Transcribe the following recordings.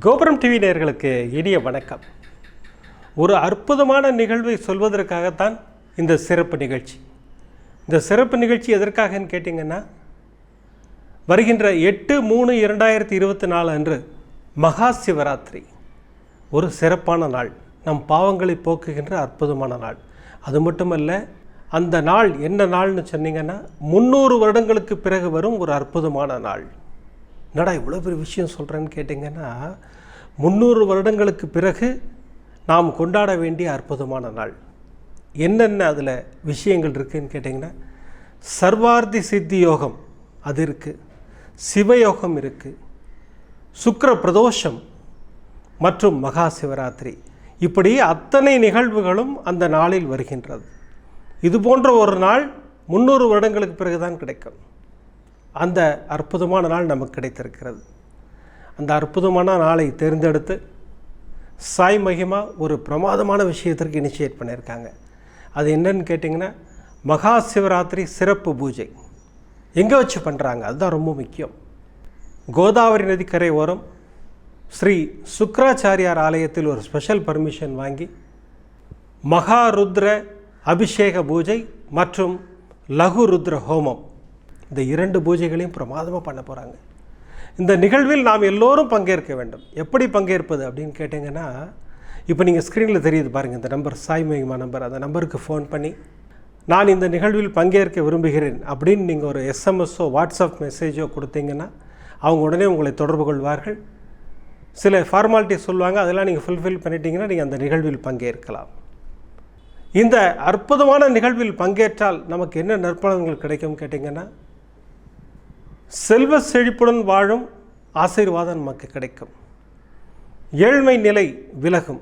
கோபுரம் டிவி நேர்களுக்கு இனிய வணக்கம். ஒரு அற்புதமான நிகழ்வை சொல்வதற்காகத்தான் இந்த சிறப்பு நிகழ்ச்சி. இந்த சிறப்பு நிகழ்ச்சி எதற்காகன்னு கேட்டிங்கன்னா வருகின்ற எட்டு மூணு இரண்டாயிரத்தி இருபத்தி நாலு அன்று மகா சிவராத்திரி. ஒரு சிறப்பான நாள். நம் பாவங்களை போக்குகின்ற அற்புதமான நாள். அது மட்டுமல்ல அந்த நாள் என்ன நாள்னு சொன்னீங்கன்னா முந்நூறு வருடங்களுக்கு பிறகு வரும் ஒரு அற்புதமான நாள். என்னடா இவ்வளோ பெரிய விஷயம் சொல்கிறேன்னு கேட்டிங்கன்னா முந்நூறு வருடங்களுக்கு பிறகு நாம் கொண்டாட வேண்டிய அற்புதமான நாள். என்னென்ன அதில் விஷயங்கள் இருக்குதுன்னு கேட்டிங்கன்னா சர்வார்த்தி சித்தி யோகம் அது இருக்குது சிவயோகம் இருக்குது சுக்கிர பிரதோஷம் மற்றும் மகா சிவராத்திரி. இப்படி அத்தனை நிகழ்வுகளும் அந்த நாளில் வருகின்றது. இது போன்ற ஒரு நாள் முந்நூறு வருடங்களுக்கு பிறகுதான் கிடைக்கும். அந்த அற்புதமான நாள் நமக்கு கிடைத்திருக்கிறது. அந்த அற்புதமான நாளை தேர்ந்தெடுத்து சாய் மகிமா ஒரு பிரமாதமான விஷயத்திற்கு இனிஷியேட் பண்ணியிருக்காங்க. அது என்னன்னு கேட்டிங்கன்னா மகா சிவராத்திரி சிறப்பு பூஜை. எங்கே வச்சு பண்ணுறாங்க அதுதான் ரொம்ப முக்கியம். கோதாவரி நதிக்கரை ஓரம் ஸ்ரீ சுக்ராச்சாரியார் ஆலயத்தில் ஒரு ஸ்பெஷல் பர்மிஷன் வாங்கி மகாருத்ர அபிஷேக பூஜை மற்றும் லகு ருத்ர ஹோமம். இந்த இரண்டு பூஜைகளையும் பிரமாதமாக பண்ண போகிறாங்க இந்த நிகழ்வில் நாம் எல்லோரும் பங்கேற்க வேண்டும். எப்படி பங்கேற்பது அப்படின்னு கேட்டிங்கன்னா இப்போ நீங்கள் ஸ்க்ரீனில் தெரியுது பாருங்கள் இந்த நம்பர் சாய் மகிமா நம்பர் அந்த நம்பருக்கு ஃபோன் பண்ணி நான் இந்த நிகழ்வில் பங்கேற்க விரும்புகிறேன் அப்படின்னு நீங்கள் ஒரு எஸ்எம்எஸோ வாட்ஸ்அப் மெசேஜோ கொடுத்தீங்கன்னா அவங்க உடனே உங்களை தொடர்பு கொள்வார்கள். சில ஃபார்மாலிட்டி சொல்லுவாங்க அதெல்லாம் நீங்கள் ஃபுல்ஃபில் பண்ணிட்டீங்கன்னா நீங்கள் அந்த நிகழ்வில் பங்கேற்கலாம். இந்த அற்புதமான நிகழ்வில் பங்கேற்றால் நமக்கு என்ன நற்பலன்கள் கிடைக்கும் கேட்டிங்கன்னா செல்வ செழிப்புடன் வாழும் ஆசீர்வாதம் நமக்கு கிடைக்கும். ஏழ்மை நிலை விலகும்.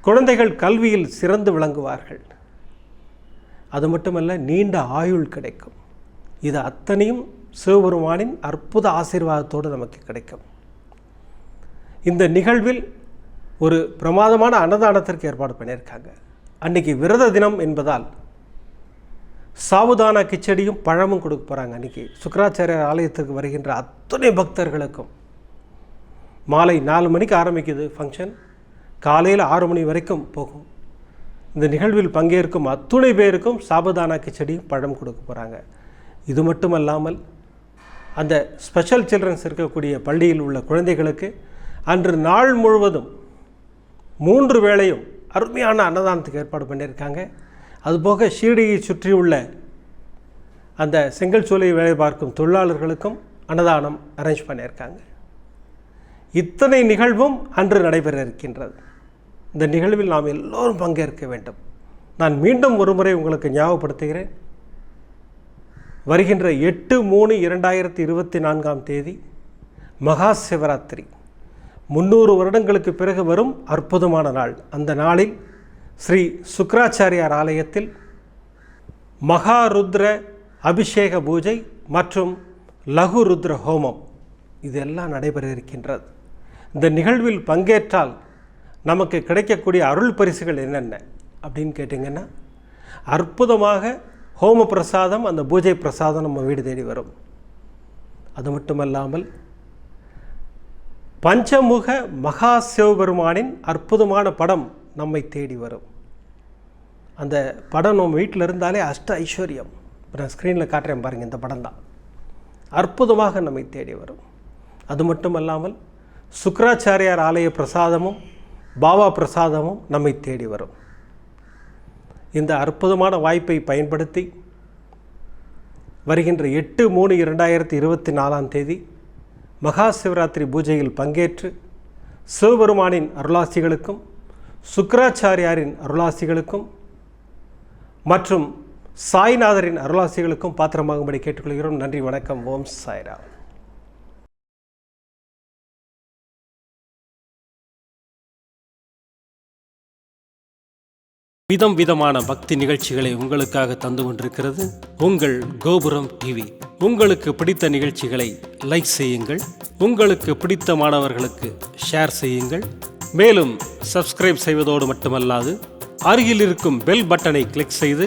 குழந்தைகள் கல்வியில் சிறந்து விளங்குவார்கள். அது மட்டுமல்ல நீண்ட ஆயுள் கிடைக்கும். இது அத்தனையும் சிவபெருமானின் அற்புத ஆசீர்வாதத்தோடு நமக்கு கிடைக்கும். இந்த நிகழ்வில் ஒரு பிரமாதமான அன்னதானத்திற்கு ஏற்பாடு பண்ணியிருக்காங்க. அன்னைக்கு விரத தினம் என்பதால் சாவுதான கிச்சடியும் பழமும் கொடுக்க போகிறாங்க அன்றைக்கி சுக்கராச்சாரியர் ஆலயத்திற்கு வருகின்ற அத்தனை பக்தர்களுக்கும். மாலை நாலு மணிக்கு ஆரம்பிக்குது ஃபங்க்ஷன் காலையில் ஆறு மணி வரைக்கும் போகும். இந்த நிகழ்வில் பங்கேற்கும் அத்துணை பேருக்கும் சாபதானா கிச்சடியும் பழம் கொடுக்க போகிறாங்க இது மட்டும் அல்லாமல் அந்த ஸ்பெஷல் சில்ட்ரன்ஸ் இருக்கக்கூடிய பள்ளியில் உள்ள குழந்தைகளுக்கு அன்று நாள் முழுவதும் மூன்று வேளையும் அருமையான அன்னதானத்துக்கு ஏற்பாடு பண்ணியிருக்காங்க. அதுபோக ஷீரடியை சுற்றியுள்ள அந்த செங்கல் சூளை வேலை பார்க்கும் தொழிலாளர்களுக்கும் அன்னதானம் அரேஞ்ச் பண்ணியிருக்காங்க. இத்தனை நிகழ்வும் அன்று நடைபெற இருக்கின்றது இந்த நிகழ்வில் நாம் எல்லோரும் பங்கேற்க வேண்டும். நான் மீண்டும் ஒரு முறை உங்களுக்கு ஞாபகப்படுத்துகிறேன். வருகின்ற எட்டு மூணு இரண்டாயிரத்தி இருபத்தி நான்காம் தேதி மகா சிவராத்திரி. முந்நூறு வருடங்களுக்கு பிறகு வரும் அற்புதமான நாள். அந்த நாளில் ஸ்ரீ சுக்கராச்சாரியார் ஆலயத்தில் மகாருத்ர அபிஷேக பூஜை மற்றும் லகு ருத்ர ஹோமம் இதெல்லாம் நடைபெற இருக்கின்றது இந்த நிகழ்வில் பங்கேற்றால் நமக்கு கிடைக்கக்கூடிய அருள் பரிசுகள் என்னென்ன அப்படின்னு கேட்டிங்கன்னா அற்புதமாக ஹோம பிரசாதம் அந்த பூஜை பிரசாதம் நம்ம வீடு தேடி வரும். அது மட்டுமல்லாமல் பஞ்சமுக மகா சிவபெருமானின் அற்புதமான படம் நம்மை தேடி வரும். அந்த படம் நம்ம வீட்டில் இருந்தாலே அஷ்ட ஐஸ்வர்யம். இப்போ நான் ஸ்க்ரீனில் காட்டுறேன் பாருங்கள் இந்த படம் தான் அற்புதமாக நம்மை தேடி வரும். அது மட்டுமல்லாமல் சுக்கராச்சாரியார் ஆலய பிரசாதமும் பாபா பிரசாதமும் நம்மை தேடி வரும். இந்த அற்புதமான வாய்ப்பை பயன்படுத்தி வருகின்ற எட்டு மூணு இரண்டாயிரத்தி இருபத்தி நாலாம் தேதி மகா சிவராத்திரி பூஜையில் பங்கேற்று சிவபெருமானின் அருளாசிகளுக்கும் சுக்கராச்சாரியாரின் அருளாசிகளுக்கும் மற்றும் சாய்நாதரின் அருளாசிகளுக்கும் பாத்திரமாகும்படி கேட்டுக்கொள்கிறோம். நன்றி வணக்கம். ஓம் சாய்ராம். விதம் விதமான பக்தி நிகழ்ச்சிகளை உங்களுக்காக தந்து கொண்டிருக்கிறது உங்கள் கோபுரம் டிவி உங்களுக்கு பிடித்த நிகழ்ச்சிகளை லைக் செய்யுங்கள். உங்களுக்கு பிடித்த மாணவர்களுக்கு ஷேர் செய்யுங்கள். மேலும் சப்ஸ்கிரைப் செய்வதோடு மட்டுமல்லாது அருகில் இருக்கும் பெல் பட்டனை கிளிக் செய்து